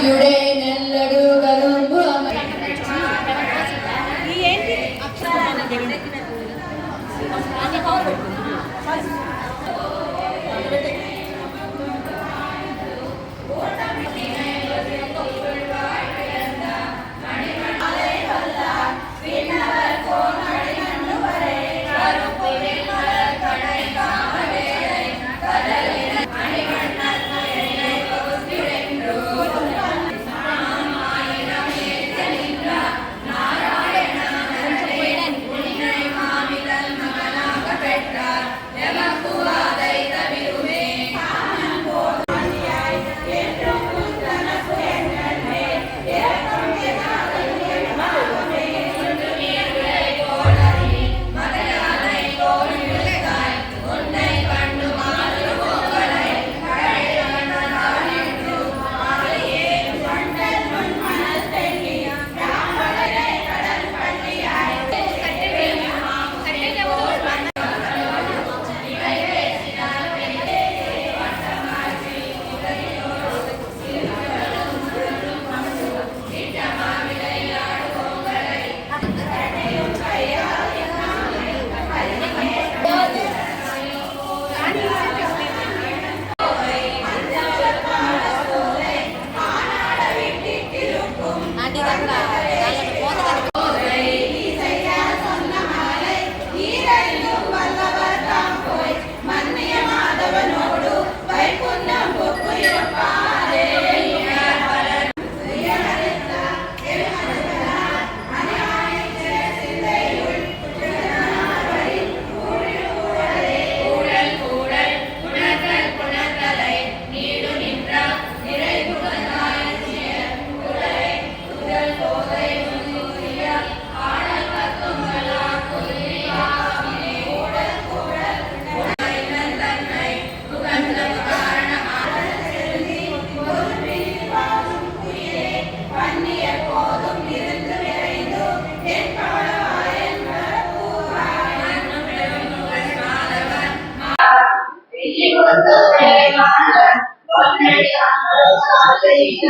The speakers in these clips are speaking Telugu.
യുടെ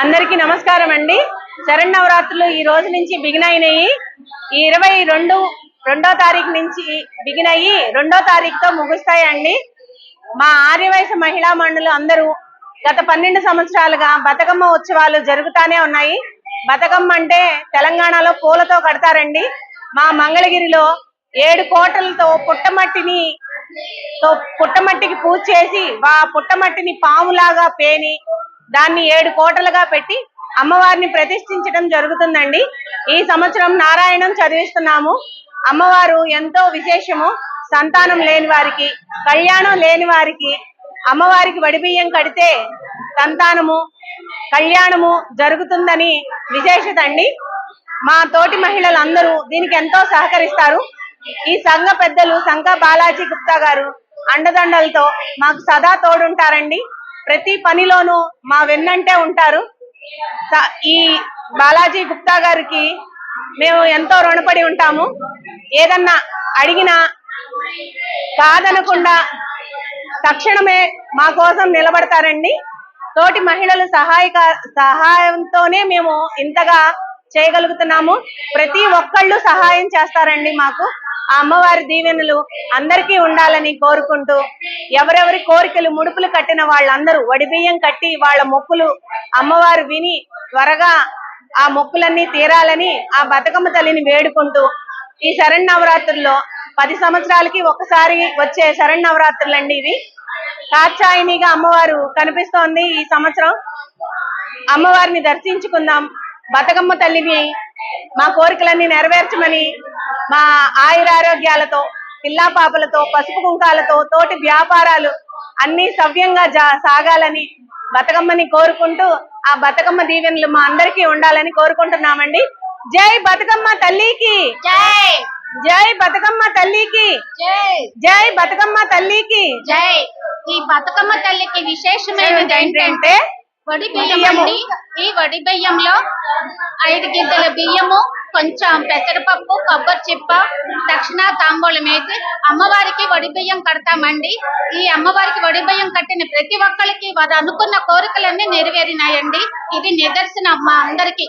అందరికీ నమస్కారం అండి. శరణవరాత్రులు ఈ రోజు నుంచి బిగిన్ అయినాయి. ఈ ఇరవై రెండు రెండో తారీఖు నుంచి బిగిన్ అయ్యి రెండో తారీఖుతో ముగుస్తాయండి. మా ఆర్యవయస మహిళా మండలి అందరూ గత పన్నెండు సంవత్సరాలుగా బతుకమ్మ ఉత్సవాలు జరుగుతానే ఉన్నాయి. బతుకమ్మ అంటే తెలంగాణలో పూలతో కడతారండి. మా మంగళగిరిలో ఏడు కోటలతో పుట్టమట్టిని తో పుట్టమట్టికి పూజ చేసి ఆ పుట్టమట్టిని పాములాగా పేని దాన్ని ఏడు కోటలుగా పెట్టి అమ్మవారిని ప్రతిష్ఠించడం జరుగుతుందండి. ఈ సంవత్సరం నారాయణం చదివిస్తున్నాము. అమ్మవారు ఎంతో విశేషము. సంతానం లేని వారికి కళ్యాణం లేని వారికి అమ్మవారికి వడిబియ్యం కడితే సంతానము కళ్యాణము జరుగుతుందని విశేషత అండి. మా తోటి మహిళలందరూ దీనికి ఎంతో సహకరిస్తారు. ఈ సంఘ పెద్దలు సంఘ బాలాజీ గుప్తా గారు అండదండలతో మాకు సదా తోడుంటారండి. ప్రతి పనిలోనూ మా వెన్నంటే ఉంటారు. ఈ బాలాజీ గుప్తా గారికి మేము ఎంతో రుణపడి ఉంటాము. ఏదన్నా అడిగినా కాదనకుండా తక్షణమే మా కోసం నిలబడతారండి. తోటి మహిళలు సహాయక సహాయంతోనే మేము ఇంతగా చేయగలుగుతున్నాము. ప్రతి ఒక్కళ్ళు సహాయం చేస్తారండి మాకు. ఆ అమ్మవారి దీవెనలు అందరికీ ఉండాలని కోరుకుంటూ ఎవరెవరి కోరికలు ముడుపులు కట్టిన వాళ్ళందరూ వడిబియ్యం కట్టి వాళ్ళ మొక్కులు అమ్మవారు విని త్వరగా ఆ మొక్కులన్నీ తీరాలని ఆ బతుకమ్మ తల్లిని వేడుకుంటూ ఈ శరణ్ నవరాత్రుల్లో పది సంవత్సరాలకి ఒకసారి వచ్చే శరణ్ నవరాత్రులు అండి ఇవి. కాచాయినిగా అమ్మవారు కనిపిస్తోంది ఈ సంవత్సరం. అమ్మవారిని దర్శించుకుందాం. బతుకమ్మ తల్లిని మా కోరికలన్నీ నెరవేర్చమని మా ఆయురారోగ్యాలతో పిల్లా పాపలతో పసుపు కుంకాలతో తోటి వ్యాపారాలు అన్ని సవ్యంగా జా సాగాలని బతుకమ్మని కోరుకుంటూ ఆ బతుకమ్మ దీవెనలు మా అందరికీ ఉండాలని కోరుకుంటున్నామండి. జై బతుకమ్మ తల్లికి! జై! జై బతుకమ్మ తల్లికి! జై! జై బతుకమ్మ తల్లికి! జై! ఈ బతుకమ్మ తల్లికి విశేషమైనది ఏంటంటే వడి బియ్యం ఈ వడి బియ్యంలో ఐదు గింజల బియ్యము కొంచెం పెసరపప్పు కొబ్బరి చిప్ప దక్షిణ తాంబూలం వేసి అమ్మవారికి వడి బియ్యం కడతామండి. ఈ అమ్మవారికి వడి బియ్యం కట్టిన ప్రతి ఒక్కరికి వారు అనుకున్న కోరికలన్నీ నెరవేరినాయండి. ఇది నిదర్శనం మా అందరికి.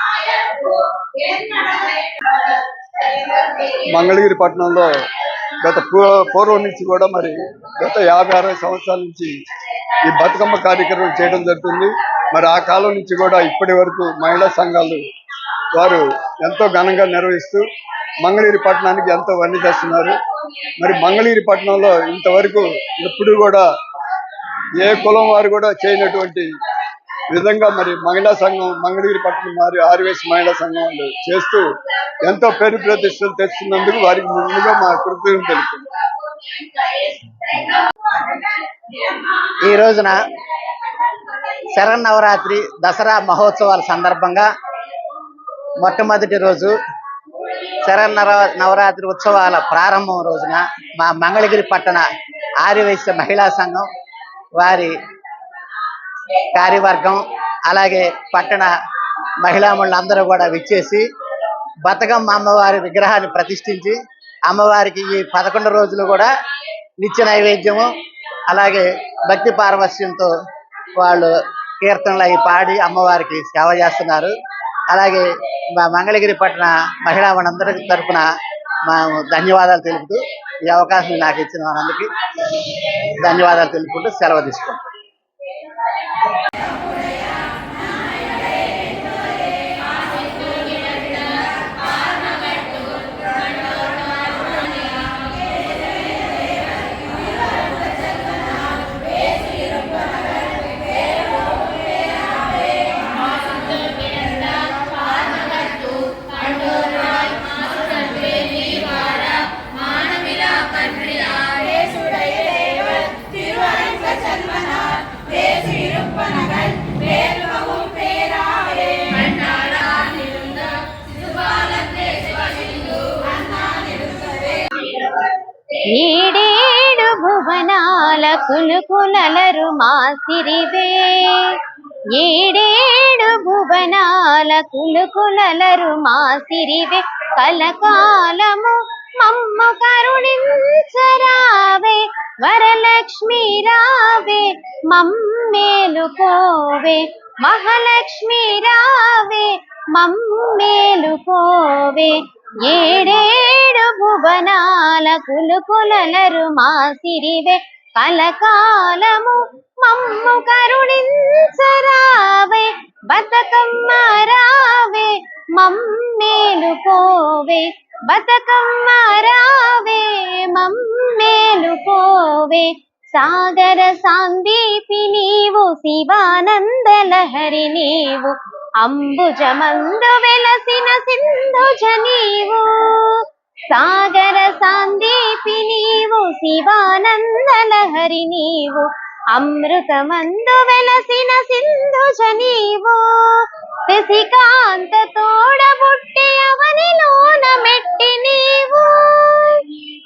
మంగళగిరి పట్టణంలో గత పూర్వం నుంచి కూడా మరి గత యాభై అరవై సంవత్సరాల నుంచి ఈ బతుకమ్మ కార్యక్రమం చేయడం జరుగుతుంది. మరి ఆ కాలం నుంచి కూడా ఇప్పటి వరకు మహిళా సంఘాలు వారు ఎంతో ఘనంగా నిర్వహిస్తూ మంగళగిరి పట్టణానికి ఎంతో వన్ని చేస్తున్నారు మరి మంగళగిరి పట్టణంలో ఇంతవరకు ఎప్పుడు కూడా ఏ కులం వారు కూడా చేయనటువంటి విధంగా మరి మహిళా సంఘం మంగళగిరి పట్టణం వారి ఆర్వీఎస్ మహిళా సంఘం చేస్తూ ఎంతో పేరు ప్రతిష్టలు తెస్తున్నందుకు వారికి ముందుగా మా కృతజ్ఞతలు తెలుపుతుంది ఈ రోజున శరన్నవరాత్రి దసరా మహోత్సవాల సందర్భంగా మొట్టమొదటి రోజు శరన్నర నవరాత్రి ఉత్సవాల ప్రారంభం రోజున మా మంగళగిరి పట్టణ ఆర్యవైశ్య మహిళా సంఘం వారి కార్యవర్గం అలాగే పట్టణ మహిళామణులందరూ కూడా విచ్చేసి బతుకమ్మ అమ్మవారి విగ్రహాన్ని ప్రతిష్ఠించి అమ్మవారికి ఈ పదకొండు రోజులు కూడా నిత్య నైవేద్యము అలాగే భక్తి పారవస్యంతో వాళ్ళు కీర్తనలు అవి పాడి అమ్మవారికి సేవ చేస్తున్నారు. అలాగే మా మంగళగిరి పట్టణ మహిళా మనందరి తరఫున మేము ధన్యవాదాలు తెలుపుతూ ఈ అవకాశం నాకు ఇచ్చిన వాళ్ళందరికీ ధన్యవాదాలు తెలుపుకుంటూ సెలవు తీసుకుంటాం సిరివే ఏడేడు భువనాల కులుకులలరు మా సిరివే కలకాలము మమ్మ కరుణించరావే. వరలక్ష్మి రావే మమ్మేలుకోవే మహాలక్ష్మి రావే మమ్మేలుకోవే ఏడేడు భువనాల కులుకులలరు మా సిరివే కలకాలము మమ్ము కరుణించరావే బతకమ్మ రావే మమ్మేలు మమ్మేలుకోవే బతకమ్మ రావే మమ్మేలు మమ్మేలుకోవే సాగర సాందీపి నీవు శివానంద లహరి నీవు అంబుజమందు వెలసిన సింధుజ నీవు. సాగర సాందీపి నీవు శివానందలహరి నీవు అమృతమందు వెలసిన సింధుజ నీవు శశికాంత తోడబుట్టి అవనిలోన మెట్టి నీవు.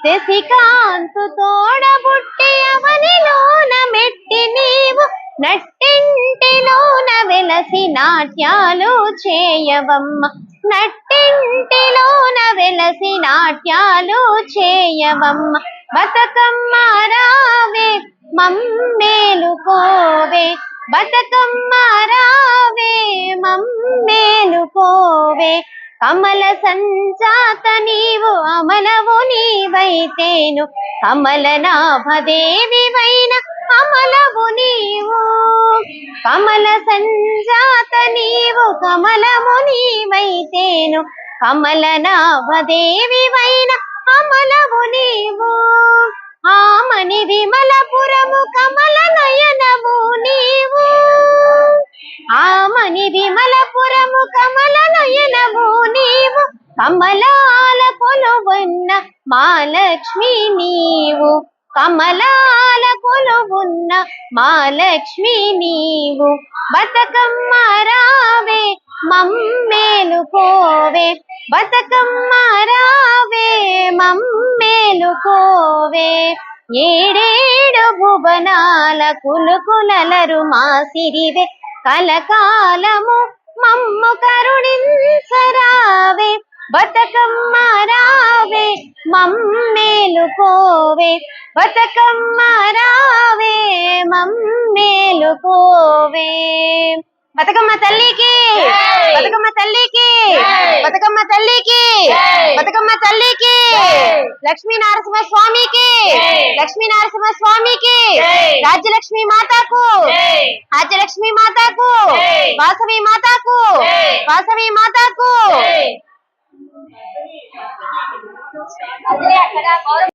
శశికాంతు తోడబుట్టి అవనిలోన మెట్టి నీవు. నట్టింటిలోన వెలసి నాట్యాలు చేయవమ్మ. నట్టింటిలోన వెలసి నాట్యాలు చేయవమ్మ. బతకమ్మ రావే మమ్మేలుకోవే బతకమ్మ రావే మమ్మేలుకోవే కమల సంజాత నీవు అమలవు నీవైతేను. కమల నాభదేవివైన అమలవు నీవు. కమల సంజాత నీవు కమలము నీవైతేను. కమల నాభదేవివైన అమలవు నీవు ఆమని విమలపురము కమల నయనము నీవు. ఆమని విమలపురము కమల నయనము నీవు. కమలాల కొలువున్న మాలక్ష్మి నీవు. కమలాల కొలువున్న మాలక్ష్మి నీవు. బతకమ్మ రావే మమ్మేలు కోవే బతకమ్మ రావే మమ్మేలు కోవే ఏడేడు భువనాల కులుకులలరు మా సిరివే కలకాలము మమ్ము కరుణించరావే. బతకమ్మ రావే మమ్మేలు కోవే బతకమ్మ రావే మమ్మేలు కోవే బతుకమ్మ తల్లికి! బతుకమ్మ తల్లికి! బతుకమ్మ తల్లికి! బతుకమ్మ తల్లికి! లక్ష్మీ నరసింహ స్వామికి! లక్ష్మీ నరసింహ స్వామికి! రాజ్యలక్ష్మి మాతాకు! రాజ్యలక్ష్మి మాతాకు! వాసవి మాతాకు! వాసవి మాతాకు!